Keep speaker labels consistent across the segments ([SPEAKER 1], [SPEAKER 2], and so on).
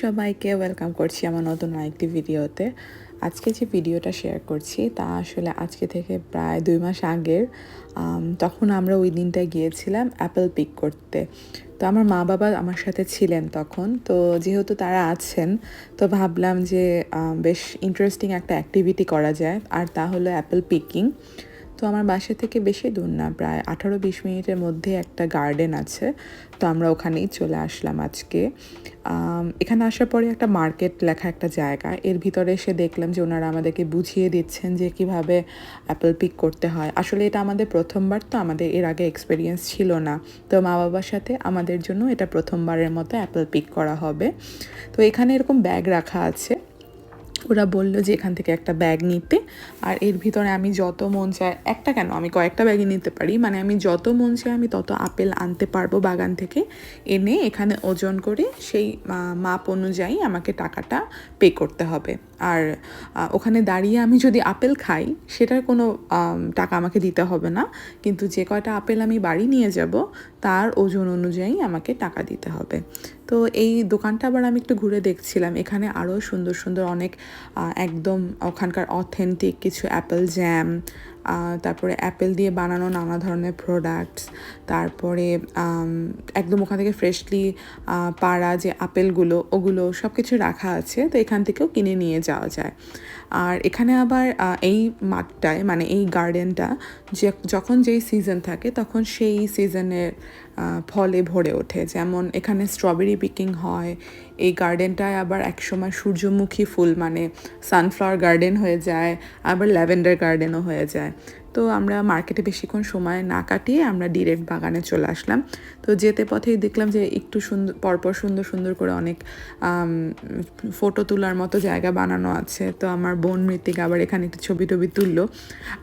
[SPEAKER 1] সবাইকে ওয়েলকাম করছি আমার নতুন আরেকটি ভিডিওতে। আজকে যে ভিডিওটা শেয়ার করছি, তা আসলে আজকে থেকে প্রায় দুই মাস আগের। তখন আমরা ওই দিনটায় গিয়েছিলাম অ্যাপেল পিক করতে। তো আমার মা বাবা আমার সাথে ছিলেন তখন। তো যেহেতু তারা আছেন, তো ভাবলাম যে বেশ ইন্টারেস্টিং একটা অ্যাক্টিভিটি করা যায়। আর তা হলো অ্যাপেল পিকিং তো আমার বাসা থেকে বেশি দূর না, প্রায় আঠারো বিশ মিনিটের মধ্যে একটা গার্ডেন আছে। তো আমরা ওখানেই চলে আসলাম আজকে। এখানে আসার পরে একটা মার্কেট লেখা একটা জায়গা। এর ভিতরে এসে দেখলাম যে ওনারা আমাদেরকে বুঝিয়ে দিচ্ছেন যে কীভাবে অ্যাপেল পিক করতে হয়। আসলে এটা আমাদের প্রথমবার, তো আমাদের এর আগে এক্সপিরিয়েন্স ছিল না। তো মা বাবার সাথে আমাদের জন্য এটা প্রথমবারের মতো অ্যাপেল পিক করা হবে। তো এখানে এরকম ব্যাগ রাখা আছে। ওরা বলল যে এখান থেকে একটা ব্যাগ নিতে। আর এর ভিতরে আমি যত মন চায়, একটা কেন? আমি কয়েকটা ব্যাগই নিতে পারি। মানে আমি যত মন চায় আমি তত আপেল আনতে পারব বাগান থেকে। এনে এখানে ওজন করে সেই মাপ অনুযায়ী আমাকে টাকাটা পে করতে হবে। আর ওখানে দাঁড়িয়ে আমি যদি আপেল খাই, সেটার কোনো টাকা আমাকে দিতে হবে না। কিন্তু যে কয়টা আপেল আমি বাড়ি নিয়ে যাব, তার ওজন অনুযায়ী আমাকে টাকা দিতে হবে। তো এই দোকানটা আবার আমি একটু ঘুরে দেখছিলাম। এখানে আরও সুন্দর সুন্দর অনেক একদম ওখানকার অথেন্টিক কিছু অ্যাপেল জ্যাম তারপরে অ্যাপেল দিয়ে বানানো নানা ধরনের প্রোডাক্টস তারপরে একদম ওখান থেকে ফ্রেশলি পাড়া যে আপেলগুলো, ওগুলো সব কিছু রাখা আছে, তো এখান থেকেও কিনে নিয়ে যাওয়া যায়। আর এখানে আবার এই মাঠটায় মানে এই গার্ডেনটা যে যখন যেই সিজন থাকে, তখন সেই সিজনের ফলে ভরে ওঠে। যেমন এখানে স্ট্রবেরি পিকিং হয়, এই গার্ডেনটায় আবার একসময় সূর্যমুখী ফুল মানে সানফ্লাওয়ার গার্ডেন হয়ে যায়, আবার ল্যাভেন্ডার গার্ডেনও হয়ে যায়। তো আমরা মার্কেটে বেশিক্ষণ সময় না কাটিয়ে আমরা ডিরেক্ট বাগানে চলে আসলাম। তো যেতে পথেই দেখলাম যে একটু সুন্দর, পরপর সুন্দর সুন্দর করে অনেক ফটো তোলার মতো জায়গা বানানো আছে। তো আমার বোন মৃত্তিকা আবার এখানে একটু ছবি টবি তুললো।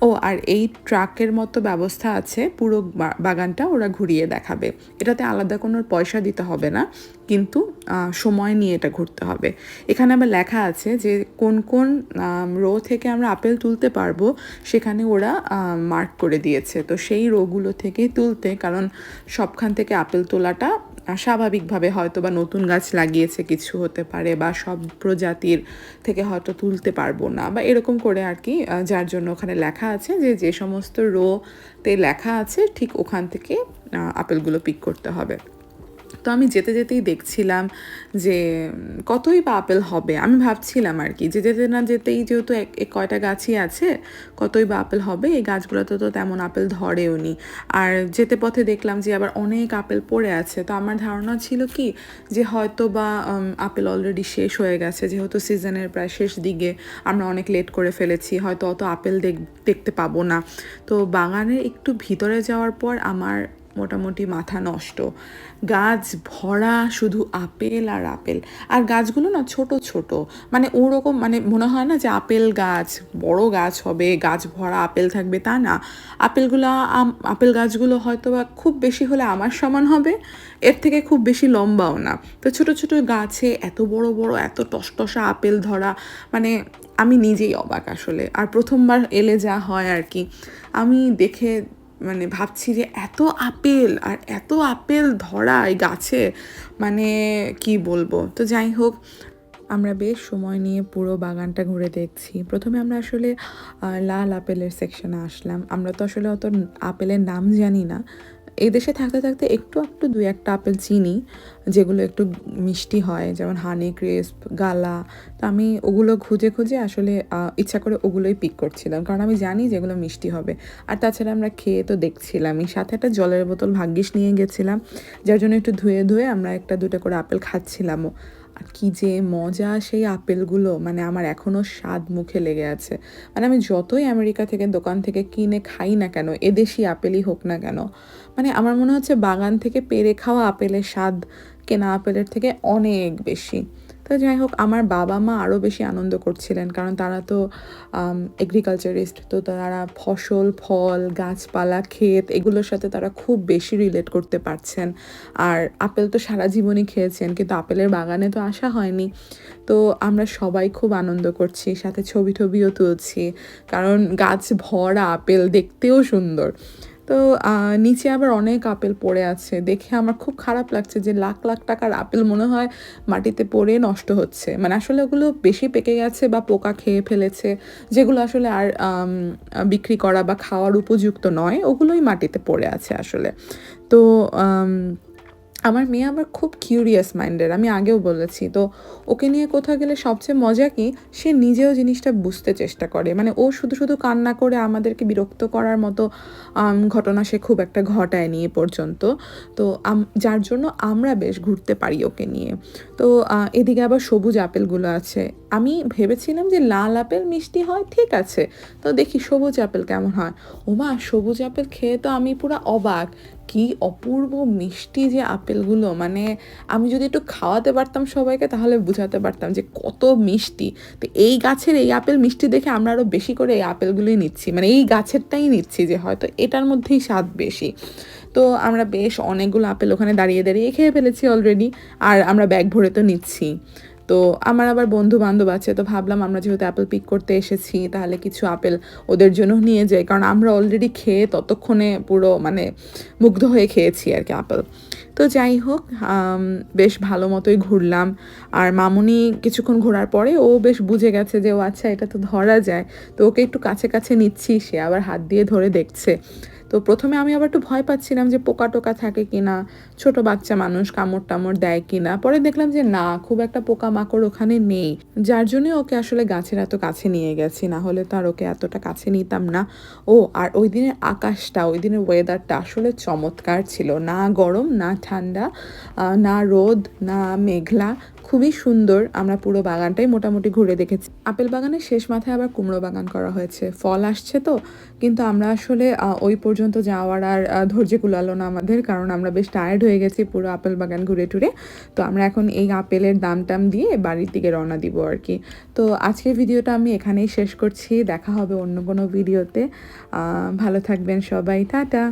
[SPEAKER 1] ও, আর এই ট্রাকের মতো ব্যবস্থা আছে, পুরো বাগানটা ওরা ঘুরিয়ে দেখাবে। এটাতে আলাদা কোনো পয়সা দিতে হবে না। কিন্তু সময় নিয়ে এটা ঘুরতে হবে। এখানে আবার লেখা আছে যে কোন কোন রো থেকে আমরা আপেল তুলতে পারব, সেখানে ওরা মার্ক করে দিয়েছে। তো সেই রোগুলো থেকেই তুলতে, কারণ সবখান থেকে আপেল তোলাটা স্বাভাবিকভাবে হয়তো বা নতুন গাছ লাগিয়েছে, কিছু হতে পারে বা সব প্রজাতির থেকে হয়তো তুলতে পারব না বা এরকম করে আর কি যার জন্য ওখানে লেখা আছে যে যে সমস্ত রোতে লেখা আছে, ঠিক ওখান থেকে আপেলগুলো পিক করতে হবে। তো আমি যেতে যেতেই দেখছিলাম যে, কতই বা আপেল হবে। আমি ভাবছিলাম আর কি, যে যেতে না যেতেই যেহেতু এক- কয়টা গাছই আছে, কতই বা আপেল হবে। এই গাছগুলোতে তো তেমন আপেল ধরেও নি। আর যেতে পথে দেখলাম যে আবার অনেক আপেল পড়ে আছে। তো আমার ধারণা ছিল কি, যে হয়তো বা আপেল অলরেডি শেষ হয়ে গেছে। যেহেতু সিজনের প্রায় শেষ দিকে আমরা অনেক লেট করে ফেলেছি, হয়তো অত আপেল দেখ, দেখতে পাবো না। তো বাগানের একটু ভিতরে যাওয়ার পর আমার মোটামুটি মাথা নষ্ট। গাছ ভরা শুধু আপেল আর আপেল। আর গাছগুলো না ছোট ছোট। মানে ওরকম মানে মনে হয় না যে আপেল গাছ, বড় গাছ হবে, গাছ ভরা আপেল থাকবে তা না। আপেলগুলো আপেল গাছগুলো হয়তো বা খুব বেশি হলে আমার সমান হবে, এর থেকে খুব বেশি লম্বাও না। তো ছোট ছোট গাছে এত বড় বড়, এত টসটসা আপেল ধরা মানে আমি নিজেই অবাক আসলে। আর প্রথমবার এলে যা হয় আর কি। আমি দেখে মানে ভাবছি যে এত আপেল আর এত আপেল ধরা এই গাছে মানে কি বলব? তো যাই হোক, আমরা বেশ সময় নিয়ে পুরো বাগানটা ঘুরে দেখছি। প্রথমে আমরা আসলে লাল আপেলের সেকশনে আসলাম। আমরা তো আসলে অত আপেলের নাম জানি না। এই দেশে থাকতে থাকতে একটু একটু দুই একটা আপেল চিনি, যেগুলো একটু মিষ্টি হয়, যেমন হানি ক্রিস্প গালা। তো আমি ওগুলো খুঁজে খুঁজে আসলে ইচ্ছা করে ওগুলোই পিক করছিলাম। কারণ আমি জানি যেগুলো মিষ্টি হবে। আর তাছাড়া আমরা খেয়ে তো দেখছিলামই। সাথে একটা জলের বোতল ভাগ্যিস নিয়ে গেছিলাম। যার জন্য একটু ধুয়ে ধুয়ে আমরা একটা দুটো করে আপেল খাচ্ছিলামও। আর কি যে মজা সেই আপেলগুলো। মানে আমার এখনও স্বাদ মুখে লেগে আছে। মানে আমি যতই আমেরিকা থেকে দোকান থেকে কিনে খাই না কেন, এদেশি আপেলই হোক না কেন মানে আমার মনে হচ্ছে বাগান থেকে পেরে খাওয়া আপেলের স্বাদ কেনা আপেলের থেকে অনেক বেশি। তো যাই হোক, আমার বাবা মা আরও বেশি আনন্দ করছিলেন, কারণ তারা তো এগ্রিকালচারিস্ট তো তারা ফসল, ফল, গাছপালা, ক্ষেত এগুলোর সাথে তারা খুব বেশি রিলেট করতে পারছেন। আর আপেল তো সারা জীবনই খেয়েছেন, কিন্তু আপেলের বাগানে তো আসা হয়নি। তো আমরা সবাই খুব আনন্দ করছি, সাথে ছবি টবিও তুলছি, কারণ গাছ ভরা, আপেল দেখতেও সুন্দর। তো নিচে আবার অনেক আপেল পড়ে আছে। দেখে আমার খুব খারাপ লাগছে যে লাখ লাখ টাকার আপেল মনে হয় মাটিতে পড়ে নষ্ট হচ্ছে। মানে আসলে ওগুলো বেশি পেকে গেছে বা পোকা খেয়ে ফেলেছে, যেগুলো আসলে আর বিক্রি করা বা খাওয়ার উপযুক্ত নয়, ওগুলোই মাটিতে পড়ে আছে আসলে। তো আমার মেয়ে আবার খুব কিউরিয়াস মাইন্ডের আমি আগেও বলেছি। তো ওকে নিয়ে কোথাও গেলে সবচেয়ে মজা কি? সে নিজেও জিনিসটা বুঝতে চেষ্টা করে। মানে ও শুধু শুধু কান্না করে আমাদেরকে বিরক্ত করার মতো ঘটনা সে খুব একটা ঘটায়নি এ পর্যন্ত। তো যার জন্য আমরা বেশ ঘুরতে পারি ওকে নিয়ে। তো এদিকে আবার সবুজ আপেলগুলো আছে। আমি ভেবেছিলাম যে লাল আপেল মিষ্টি হয়, ঠিক আছে। তো দেখি সবুজ আপেল কেমন হয়। ওমা, সবুজ আপেল খেয়ে তো আমি পুরো অবাক। কি অপূর্ব মিষ্টি যে আপেলগুলো। মানে আমি যদি একটু খাওয়াতে পারতাম সবাইকে, তাহলে বুঝাতে পারতাম যে কত মিষ্টি। তো এই গাছের এই আপেল মিষ্টি দেখে আমরা আরও বেশি করে এই আপেলগুলোই নিচ্ছি। মানে এই গাছেরটাই নিচ্ছি যে হয়তো এটার মধ্যেই স্বাদ বেশি। তো আমরা বেশ অনেকগুলো আপেল ওখানে দাঁড়িয়ে দাঁড়িয়ে খেয়ে ফেলেছি অলরেডি আর আমরা ব্যাগ ভরে তো নিচ্ছি। তো আমার আবার বন্ধু বান্ধব আছে, তো ভাবলাম আমরা যেহেতু অ্যাপেল পিক করতে এসেছি, তাহলে কিছু আপেল ওদের জন্য নিয়ে যাই। কারণ আমরা অলরেডি খেয়ে ততক্ষণে পুরো মানে মুগ্ধ হয়ে খেয়েছি আর কি আপেল তো যাই হোক বেশ ভালো মতোই ঘুরলাম। আর মামুনি কিছুক্ষণ ঘোরার পরে ও বেশ বুঝে গেছে যে, ও আচ্ছা এটা তো ধরা যায়। তো ওকে একটু কাছে কাছে নিচ্ছি, সে আবার হাত দিয়ে ধরে দেখছে। তো প্রথমে আমি আবার একটু ভয় পাচ্ছিলাম যে পোকা টোকা থাকে কি না ছোট বাচ্চা মানুষ কামড় টামড় দেয় কি না পরে দেখলাম যে না, খুব একটা পোকা মাকড় ওখানে নেই। যার জন্য ওকে আসলে গাছের এত কাছে নিয়ে গেছি, না হলে তো আর ওকে এতটা কাছে নিতাম না। ও, আর ওই দিনের আকাশটা, ওই দিনের ওয়েদারটা আসলে চমৎকার ছিল। না গরম, না ঠান্ডা না রোদ, না মেঘলা। খুবই সুন্দর। আমরা পুরো বাগানটাই মোটামুটি ঘুরে দেখেছি। আপেল বাগানের শেষ মাথায় আবার কুমড়ো বাগান করা হয়েছে। ফল আসছে তো। কিন্তু আমরা আসলে ওই পর্যন্ত যাওয়ার আর ধৈর্য কুলালো না আমাদের। কারণ আমরা বেশ টায়ার্ড হয়ে গেছি পুরো আপেল বাগান ঘুরে টুরে। তো আমরা এখন এই আপেলের দাম টাম দিয়ে বাড়ির দিকে রওনা দিব আর কি। তো আজকের ভিডিওটা আমি এখানেই শেষ করছি। দেখা হবে অন্য কোনো ভিডিওতে। ভালো থাকবেন সবাই। টাটা!